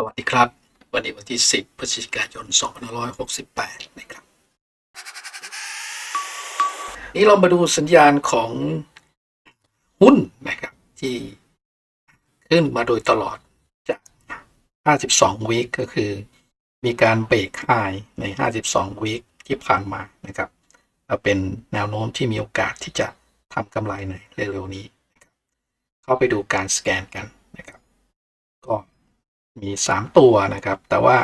สวัสดีครับ วันนี้วันที่ 10พฤศจิกายน 2568 นะครับ นี่เรามาดูสัญญาณของหุ้นนะครับ ที่ขึ้นมาโดยตลอดจาก 52 วีคก็คือ มีการเบรกไฮใน 52 วีคที่ผ่านมานะครับเป็นแนวโน้มที่มีโอกาสที่จะทำกำไรในเร็วๆนี้ เข้าไปดูการสแกนกันนะครับก็ มี 3 ตัวนะครับ แต่ว่า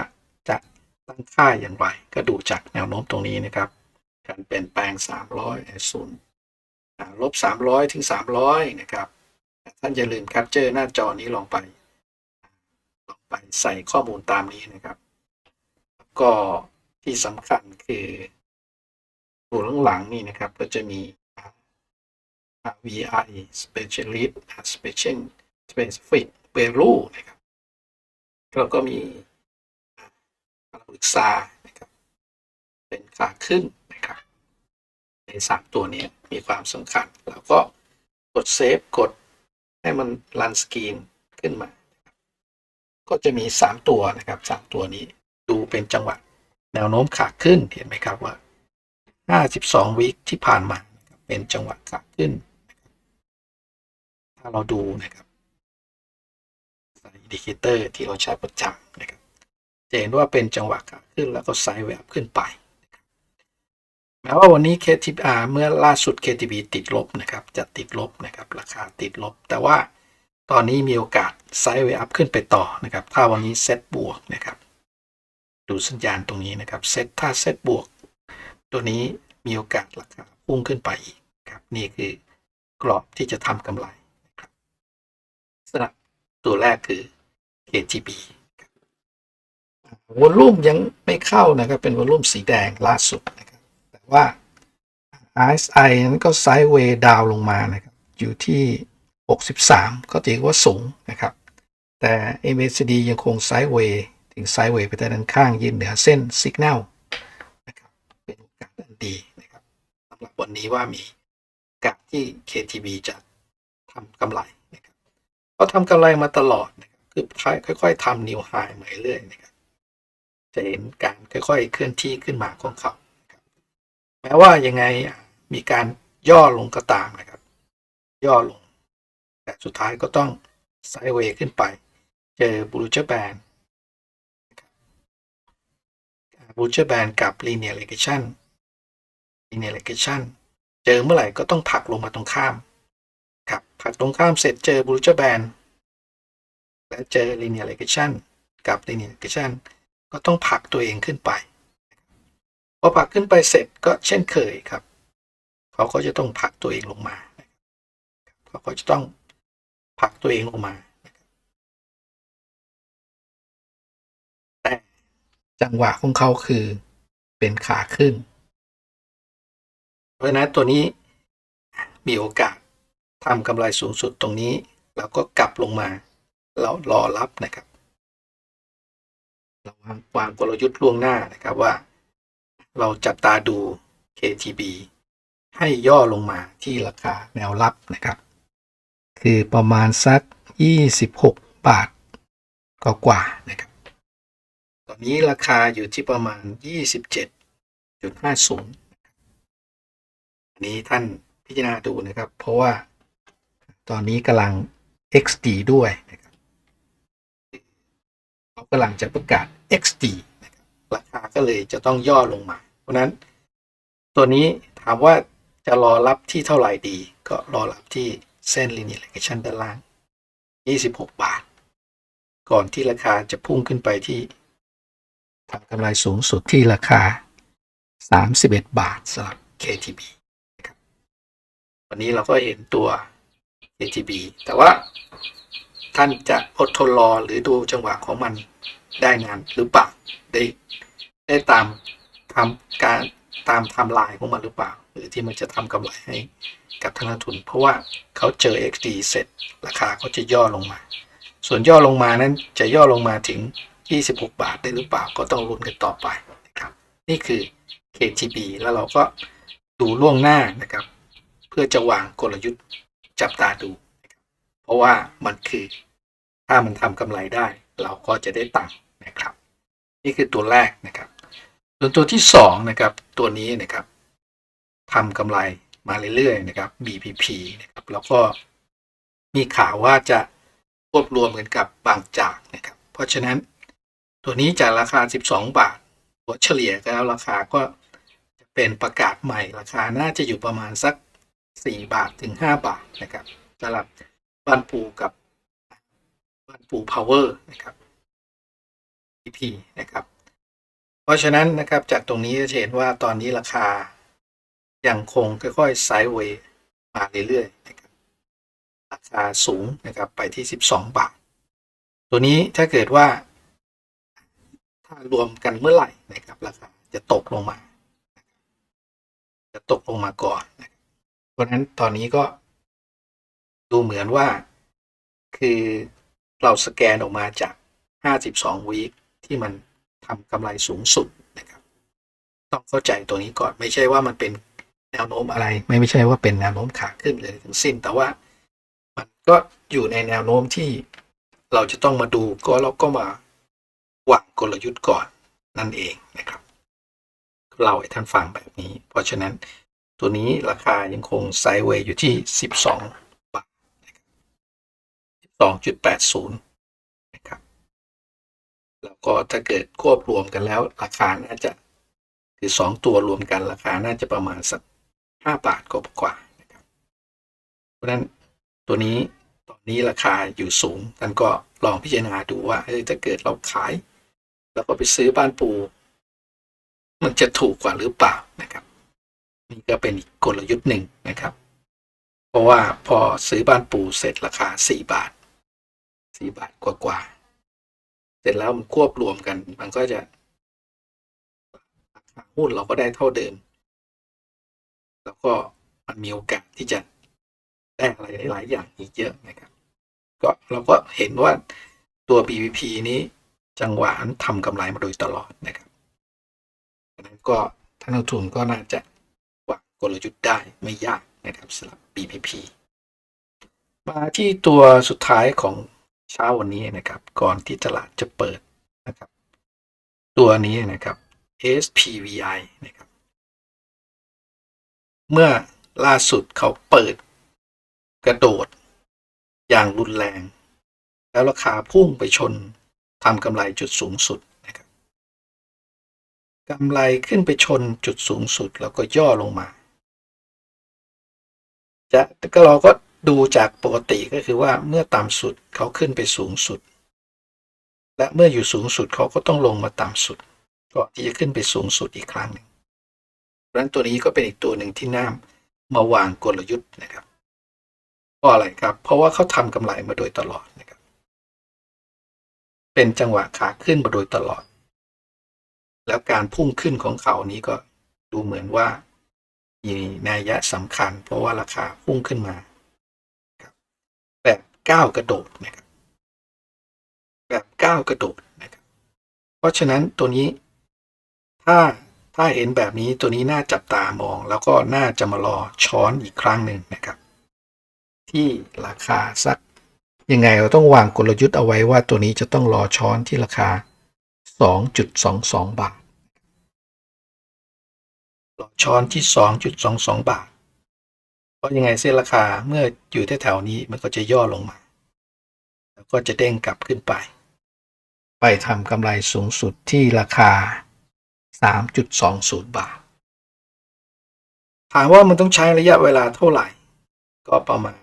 จะตั้งค่าอย่างไร ก็ดูจากแนวโน้มตรงนี้นะครับ การเปลี่ยนแปลง 300ศูนย์ลบ 300 ถึง 300 นะครับ ท่านอย่าลืมแคปเจอร์หน้าจอนี้ลองไป ลองไปใส่ข้อมูลตามนี้นะครับ ก็ที่สำคัญคือตัวหลังๆนี่นะครับ ก็จะมี VI Specialist Special Specific Value นะครับ แล้วก็มีการปรึกษานะครับเป็นขาขึ้นนะครับ ในสามตัวนี้มีความสำคัญแล้วก็กดเซฟกดให้มันรันสกรีนขึ้นมา ก็จะมีสามตัวนะครับสามตัวนี้ดูเป็นจังหวะแนวโน้มขาขึ้นเห็นไหมครับว่า 52 วิคที่ผ่านมาเป็นจังหวะขาขึ้น ถ้าเราดูนะครับ ดิเคเตอร์ที่เราใช้ประจำนะครับจะเห็นว่าเป็นจังหวะขาขึ้นแล้วก็ไซด์แวบขึ้นไปแม้ว่าวันนี้ KTR เมื่อล่าสุด KTB ติดลบนะครับ จะติดลบนะครับ ราคาติดลบ แต่ว่าตอนนี้มีโอกาสไซด์เวอัพขึ้นไปต่อนะครับ ถ้าวันนี้เซตบวกนะครับ ดูสัญญาณตรงนี้นะครับเซตถ้าเซตบวก ตัวนี้มีโอกาสราคาพุ่งขึ้นไปอีกครับ นี่คือกรอบที่จะทำกำไรนะครับสำหรับตัวแรกคือ KGB วอลลุ่มยังไม่เข้านะครับ เป็นวอลลุ่มสีแดงล่าสุดนะครับ แต่ว่า RSI นั้นก็ไซด์เวย์ดาวลงมานะครับ อยู่ที่ 63 ก็ถือว่าสูงนะครับ แต่ MACD ยังคงไซด์เวย์ถึงไซด์เวย์ไปด้านข้างยืนเหนือเส้นสัญญาณนะครับ เป็นโอกาสอันดีนะครับสำหรับวันนี้ว่ามีกาสที่ KTB จะทำกำไรนะครับเขาทำกำไรมาตลอดนะครับ คือค่อยๆทำนิวไฮมาเรื่อยๆนะครับจะเห็นการค่อยๆเคลื่อนที่ขึ้นมาของเขาครับแม้ว่ายังไงมีการย่อลงก็ตามนะครับ ย่อลง แต่สุดท้ายก็ต้องไซเวย์ขึ้นไป เจอบูรูเจอร์แบนบูรูเจอร์แบนกับ linear regression linear regression เจอเมื่อไหร่ก็ต้องผลักลงมาตรงข้ามครับผลักตรงข้ามเสร็จเจอบูรูเจอร์แบน เจอ linear regression กับ linear regression ก็ต้องผลักตัวเองขึ้นไปพอผลักขึ้นไปเสร็จก็เช่นเคยครับ เขาก็จะต้องผลักตัวเองลงมาเขาก็จะต้องผลักตัวเองลงมาแต่จังหวะของเขาคือเป็นขาขึ้น เพราะฉะนั้นตัวนี้มีโอกาสทำกำไรสูงสุดตรงนี้ แล้วก็กลับลงมา แล้วรอรับนะครับเราวางวางกลยุทธ์ล่วงหน้านะครับว่า เราจับตาดู KTB ให้ย่อลงมาที่ราคาแนวรับนะครับ คือประมาณสัก 26 บาทก็กว่านะครับ ตอนนี้ราคาอยู่ที่ประมาณ 27.50อันนี้ท่านพิจารณาดูนะครับ เพราะว่าตอนนี้กำลัง XD ด้วยนะ กำลังจะประกาศ XD นะครับราคาก็เลยจะต้องย่อลงมา เพราะนั้น ตัวนี้ถามว่าจะรอรับที่เท่าไหร่ดี ก็รอรับที่เส้น linear regression ด้านล่าง 26 บาท ก่อนที่ราคาจะพุ่งขึ้นไปที่ทำกำไรสูงสุดที่ราคา 31 บาทสำหรับ KTB นะครับวันนี้เราก็เห็นตัว KTB แต่ว่าท่านจะอดทนรอหรือดูจังหวะของมัน ได้นานหรือเปล่าได้ได้ตามทำการตามทม์ไลน์ของมันหรือเปล่า หรือที่มันจะทำกำไรให้กับทางนักทุน เพราะว่าเขาเจอ XD เสร็จราคาเขาจะย่อลงมา ส่วนย่อลงมานั้นจะย่อลงมาถึง 26 บาทได้หรือเปล่าก็ต้องลุ้นกันต่อไปนะครับ นี่คือ KTB แล้วเราก็ดูล่วงหน้านะครับ เพื่อจะวางกลยุทธ์จับตาดู เพราะว่ามันคือถ้ามันทำกำไรได้ เราก็จะได้ตังค์ นะครับ นี่คือตัวแรกนะครับ ส่วนตัวที่สองนะครับตัวนี้นะครับทำกำไรมาเรื่อยๆนะครับ BPP นะครับแล้วก็มีข่าวว่าจะควบรวมกันกับบางจากนะครับ เพราะฉะนั้นตัวนี้จากราคา 12 บาทหัวเฉลี่ยแล้วราคาก็จะเป็นประกาศใหม่ราคาน่าจะอยู่ประมาณสัก 4 บาทถึง 5 บาทนะครับสำหรับบ้านปูกับบ้านปูพาวเวอร์นะครับ BP นะครับ เพราะฉะนั้นนะครับจากตรงนี้จะเห็นว่าตอนนี้ราคายังคงค่อยๆไซด์เวย์มาเรื่อยๆนะครับราคาสูงนะครับไปที่ 12 บาท ตัวนี้ถ้าเกิดว่า ถ้ารวมกันเมื่อไหร่นะครับราคาจะตกลงมา จะตกลงมาก่อนนะเพราะฉะนั้นตอนนี้ก็ดูเหมือนว่าคือเราสแกนออกมาจาก 52วีค ที่มันทำกำไรสูงสุดนะครับ ต้องเข้าใจตัวนี้ก่อนไม่ใช่ว่ามันเป็นแนวโน้มอะไร ไม่ไม่ใช่ว่าเป็นแนวโน้มขาขึ้นเลยทั้งสิ้น แต่ว่ามันก็อยู่ในแนวโน้มที่เราจะต้องมาดูก็เราก็มาวางกลยุทธ์ก่อนนั่นเองนะครับ เราให้ท่านฟังแบบนี้ เพราะฉะนั้นตัวนี้ราคายังคงไซด์เวย์อยู่ที่ 12 บาทนะครับ12.80นะครับ แล้วก็ถ้าเกิดควบรวมกันแล้ว ราคาน่าจะคือ 2 ตัวรวมกันราคาน่าจะประมาณสัก5บาทกว่าๆนะครับ เพราะนั้นตัวนี้ตอนนี้ราคาอยู่สูงท่านก็ลองพิจารณาดูว่าเออถ้าเกิดเราขาย แล้วก็ไปซื้อบ้านปู มันจะถูกกว่าหรือเปล่านะครับนี่ก็เป็นอีกกลยุทธ์หนึ่งนะครับ เพราะว่าพอซื้อบ้านปูเสร็จราคา 4 บาท 4 บาทกว่าๆ เสร็จแล้วมันควบรวมกัน มันก็จะหุ้นเราก็ได้เท่าเดิม แล้วก็มันมีโอกาสที่จะได้อะไรหลายอย่างอีกเยอะนะครับ ก็เราก็เห็นว่าตัว BVP นี้จังหวะทำกำไรมาโดยตลอดนะครับดังนั้นก็ท่านนักทุนก็น่าจะวางกลยุทธ์ได้ไม่ยากนะครับสำหรับ BPP มาที่ตัวสุดท้ายของ เช้าวันนี้นะครับ ก่อนที่ตลาดจะเปิดนะครับ ตัวนี้นะครับ SPVI นะครับ เมื่อล่าสุดเขาเปิดกระโดด อย่างรุนแรง แล้วราคาพุ่งไปชนทำกำไรจุดสูงสุดนะครับกำไรขึ้นไปชนจุดสูงสุดแล้วก็ย่อลงมา จะก็เราก็ ดูจากปกติก็คือว่าเมื่อต่ำสุดเขาขึ้นไปสูงสุด และเมื่ออยู่สูงสุดเขาก็ต้องลงมาต่ำสุดก่อนที่จะขึ้นไปสูงสุดอีกครั้งหนึ่งเพราะฉะนั้นตัวนี้ก็เป็นอีกตัวหนึ่งที่น่ามาวางกลยุทธ์นะครับเพราะอะไรครับ เพราะว่าเขาทำกำไรมาโดยตลอดนะครับ เป็นจังหวะขาขึ้นมาโดยตลอด แล้วการพุ่งขึ้นของเขานี้ก็ดูเหมือนว่ามีนัยยะสำคัญ เพราะว่าราคาพุ่งขึ้นมา ก้าวกระโดดนะครับแบบก้าวกระโดดนะครับ เพราะฉะนั้นตัวนี้ ถ้าถ้าเห็นแบบนี้ตัวนี้น่าจับตามอง แล้วก็น่าจะมารอช้อนอีกครั้งหนึ่งนะครับ ที่ราคาสักยังไงเราต้องวางกลยุทธ์เอาไว้ว่าตัวนี้จะต้องรอช้อนที่ราคา 2.22 บาทรอช้อนที่ 2.22 บาท ราะยังไงเส้นราคาเมื่ออยู่แถวๆนี้มันก็จะย่อลงมา แล้วก็จะเด้งกลับขึ้นไป ไปทำกำไรสูงสุดที่ราคา 3.20 บาท ถามว่ามันต้องใช้ระยะเวลาเท่าไหร่ ก็ประมาณ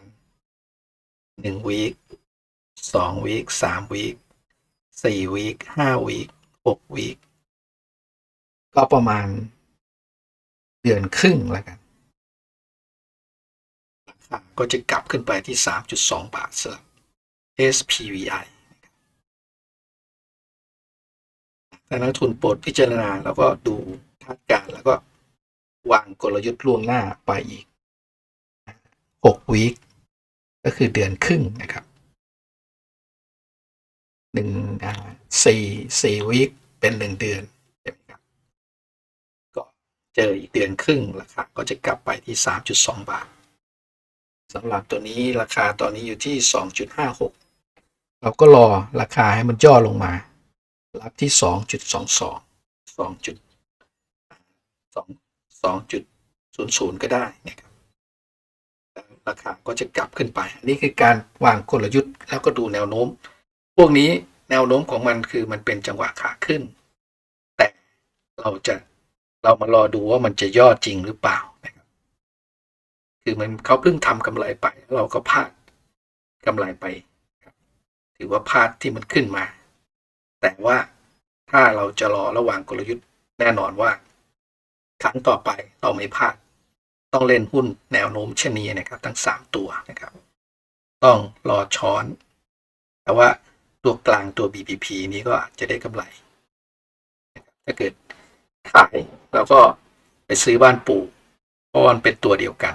1วีค2วีค3วีค4วีค5วีค6วีคก็ประมาณเดือนครึ่งแล้วกัน ก็จะกลับขึ้นไปที่ 3.2 บาทสำหรับ SPVI แต่นักทุนโปรดพิจารณาแล้วก็ดูคาดการณ์แล้วก็วางกลยุทธ์ล่วงหน้าไปอีก 6 วีคก็คือเดือนครึ่งนะครับหนึ่งอ่สี่สี่วีคเป็นหนึ่งเดือนใช่ไหมครับ ก็เจออีกเดือนครึ่งราคาก็จะกลับไปที่3.2บาท สำหรับตัวนี้ราคาตอนนี้อยู่ที่ 2.56 เราก็รอราคาให้มันย่อลงมา รับที่สองจุดสองสองสองจุดสองสองจุดศูนย์ศูนย์ก็ได้นะครับราคาก็จะกลับขึ้นไป อันนี้คือการวางกลยุทธ์แล้วก็ดูแนวโน้ม พวกนี้แนวโน้มของมันคือมันเป็นจังหวะขาขึ้น แต่เราจะเรามารอดูว่ามันจะย่อจริงหรือเปล่านะครับ คือมันเขาเพิ่งทำกำไรไป เราก็พลาดกำไรไป ถือว่าพลาดที่มันขึ้นมา แต่ว่าถ้าเราจะรอระหว่างกลยุทธ์แน่นอนว่าครั้งต่อไปเราไม่พลาด ต้องเล่นหุ้นแนวโน้มเช่นนี้นะครับ ทั้งสามตัวนะครับ ต้องรอช้อน แต่ว่าตัวกลางตัว BPP นี้ก็จะได้กำไร ถ้าเกิดขายแล้วก็ไปซื้อบ้านปู่เพราะมันเป็นตัวเดียวกัน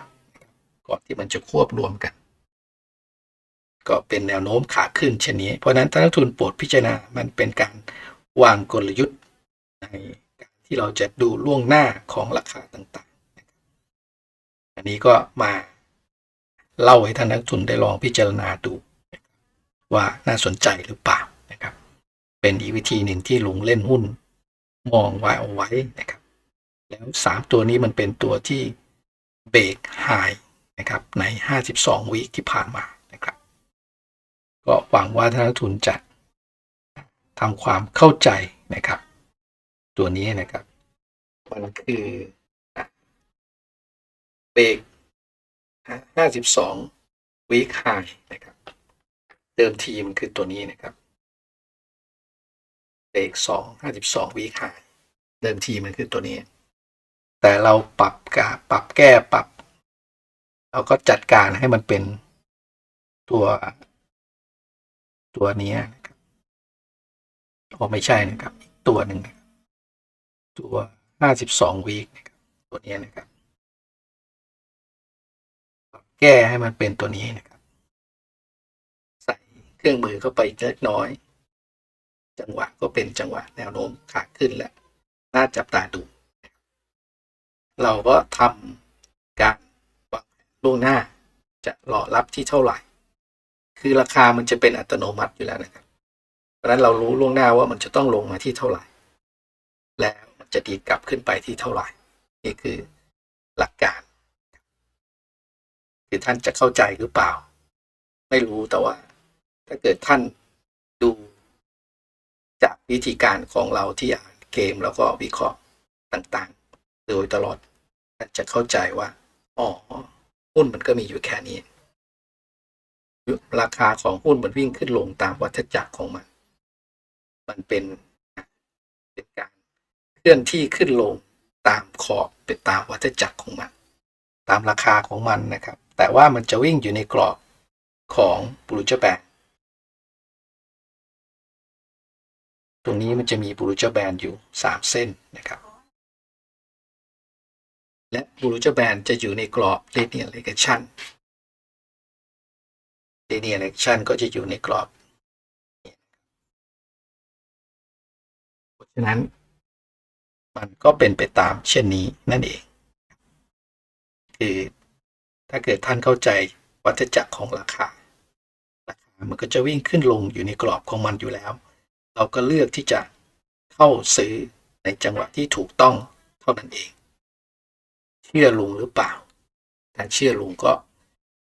ก่อนที่มันจะควบรวมกัน ก็เป็นแนวโน้มขาขึ้นเช่นนี้ เพราะนั้นท่านักทุนโปรดพิจารณามันเป็นการวางกลยุทธ์ในการที่เราจะดูล่วงหน้าของราคาต่างๆ อันนี้ก็มาเล่าให้ท่านนักทุนได้ลองพิจารณาดู ว่าน่าสนใจหรือเปล่านะครับ เป็นอีกวิธีหนึ่งที่ลุงเล่นหุ้นมองไว้เอาไว้นะครับ แล้วสามตัวนี้มันเป็นตัวที่เบรกไฮ นะครับใน 52 วีคที่ผ่านมานะครับ ก็หวังว่าท่านนักทุนจะทำความเข้าใจนะครับ ตัวนี้นะครับ มันคือเบรก52 วีคไฮนะครับ เดิมทีมันคือตัวนี้นะครับเบรก2 52 วีคไฮเดิมทีมันคือตัวนี้ แต่เราปรับกาปรับแก้ปรับ เราก็จัดการให้มันเป็นตัว ตัวนี้นะครับโอ้ไม่ใช่นะครับ ตัวหนึ่งตัวห้าสิบสองวีคนะครับตัวนี้นะครับ แก้ให้มันเป็นตัวนี้นะครับ ใส่เครื่องมือเข้าไปเล็กน้อย จังหวะก็เป็นจังหวะแนวโน้มขาขึ้นแล้ว น่าจับตาดู เราก็ทำการ ล่วงหน้า จะรอรับที่เท่าไหร่ คือราคามันจะเป็นอัตโนมัติอยู่แล้วนะครับ เพราะนั้นเรารู้ล่วงหน้าว่ามันจะต้องลงมาที่เท่าไหร่ แล้วมันจะดีดกลับขึ้นไปที่เท่าไหร่ นี่คือหลักการ คือท่านจะเข้าใจหรือเปล่า ไม่รู้แต่ว่า ถ้าเกิดท่านดูจากวิธีการของเราที่อ่านเกมแล้วก็วิเคราะห์ต่างๆ โดยตลอดท่านจะเข้าใจว่าอ๋อ หุ้นมันก็มีอยู่แค่นี้ ราคาของหุ้นมันวิ่งขึ้นลงตามวัฏจักรของมัน มันเป็นเป็นการเคลื่อนที่ขึ้นลงตามขอบเป็นตามวัฏจักรของมัน ตามราคาของมันนะครับ แต่ว่ามันจะวิ่งอยู่ในกรอบของบรูเจอร์แบนตรงนี้มันจะมีบรูเจอร์แบนอยู่ 3 เส้นนะครับ และบรูเจแบนจะอยู่ในกรอบ linear regression linear regression ก็จะอยู่ในกรอบ เพราะฉะนั้น มันก็เป็นไปตามเช่นนี้นั่นเอง คือถ้าเกิดท่านเข้าใจวัฏจักรของราคา ราคามันก็จะวิ่งขึ้นลงอยู่ในกรอบของมันอยู่แล้ว เราก็เลือกที่จะเข้าซื้อในจังหวะที่ถูกต้องเท่านั้นเอง เชื่อลุงหรือเปล่าถ้าเชื่อลุงก็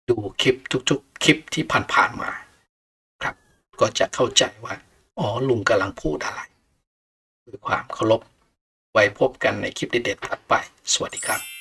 ดูคลิปทุกๆ คลิปที่ผ่านๆมาครับ ก็จะเข้าใจว่า อ๋อลุงกำลังพูดอะไรด้วยความเคารพไว้พบกันในคลิปเด็ดๆถัดไป สวัสดีครับ